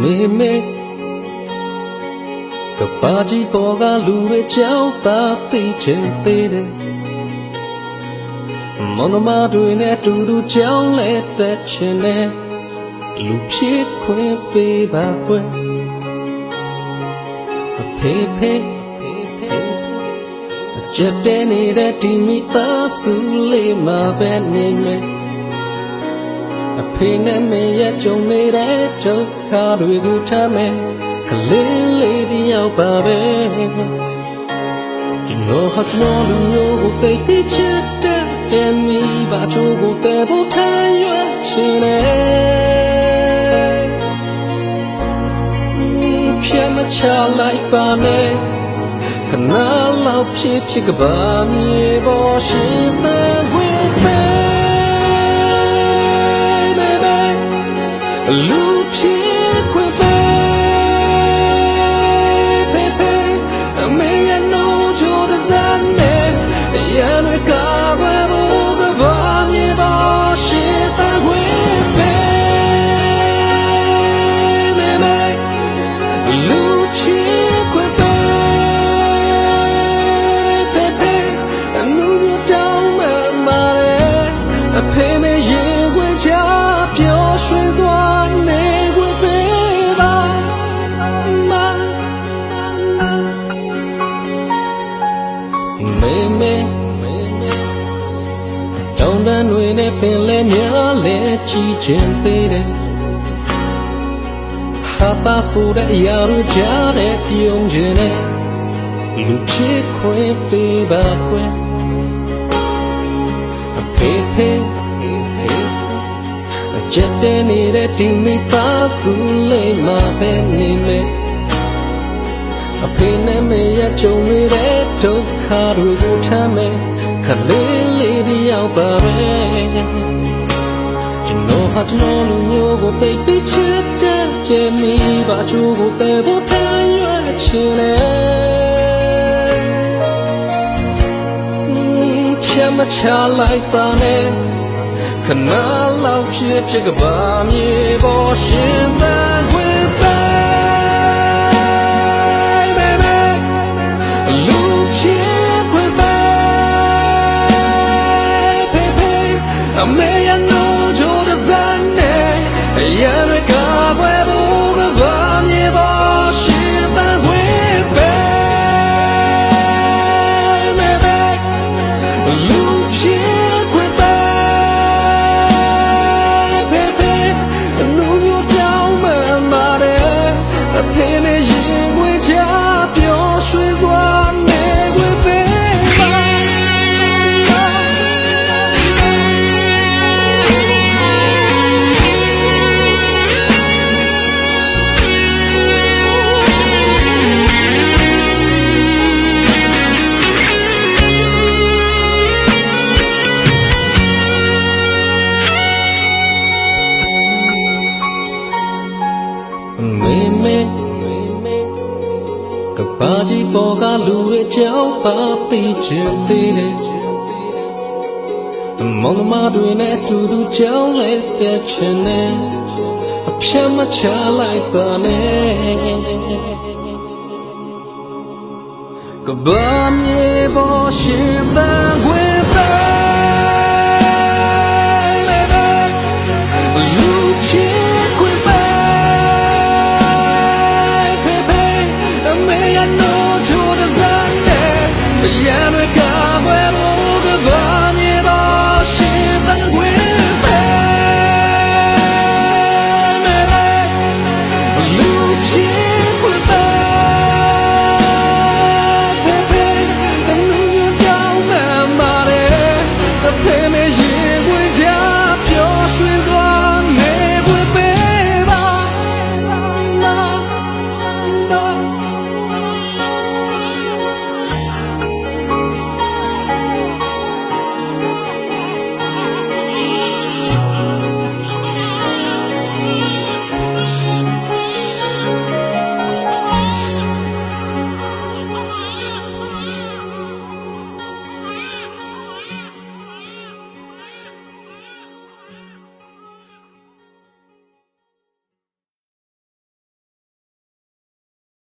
မေမေကပါကြီးပေါ်ကလူတွေကြောက်တာသိချင်သေးတယ်မနမတွေနဲ့တူတူကြောင်းလဲတက်ချင်တယ်လူဖြစ်ခွင့်ပေးပါကွယ်အဖေဖေ အကျက်တဲ့နေတဲ့ဒီမိသားစုလေးမှာပဲနေမယ်အဖေနဲ့မေရဲ့ကြုံနေတဲ့ဒုက္ခတွေကိုထားမယ်ကလေးလေးတယောက်ပါပဲကျွန်တော်ဟာကျွန်တော်လူမျိုးကိုသိပြီးချစ်တဲ့တယ်မီပါချိုးကိုတဲ့ဖို့ထိုင်ရွက်ချင်တယ်ဖြတ်မချလိုက်ပါနဲ့ခဏ လောက်ဖြစ်ဖြစ်ကပါမြေပေါ်ရှင်တဲ့ခွေပဲလူဖြစ် တောင်းတန်းတွေနဲ့ပင်လဲများလဲကြည်ချင်သေးတယ်ဟာပါဆိုတဲ့အရာတွေကြားတဲ့ပြုံးခြင်းနဲ့လူဖြစ်ခွင့်ပေးပါခွင့်အဖေဖေအကျက်တဲ့နေတဲ့ဒီမိသားစုလေးမှာပဲနေမယ်အဖေနဲ့မေရဲ့ကြုံနေတဲ့ဒုက္ခတွေကိုထမ်းမယ်ခလေးလေးတယော ကျွန်တော်ဟာကျွန်တော်လူမျိုးကိုသိပြီးချစ်တဲ့ကြယ်မီပါချိုးကိုတဲ့ဖို့တန်ရွက်ချင်တယ်ဖြတ်မချလိုက်ပါနဲ့ခဏလောက်ဖြစ်ဖြစ်ကပါမြေ ပါကြီးပေါ်ကလူတွေကြောက်ပါသိချင်သေးတယ်မောင်မတွေနဲ့အတူတူကြောင်းလဲတက်ချင်တယ်အဖြတ်မချလိုက်ပါနဲ့ကဘာမြေပေါ်ရှင်တဲ့ခွေ yeah.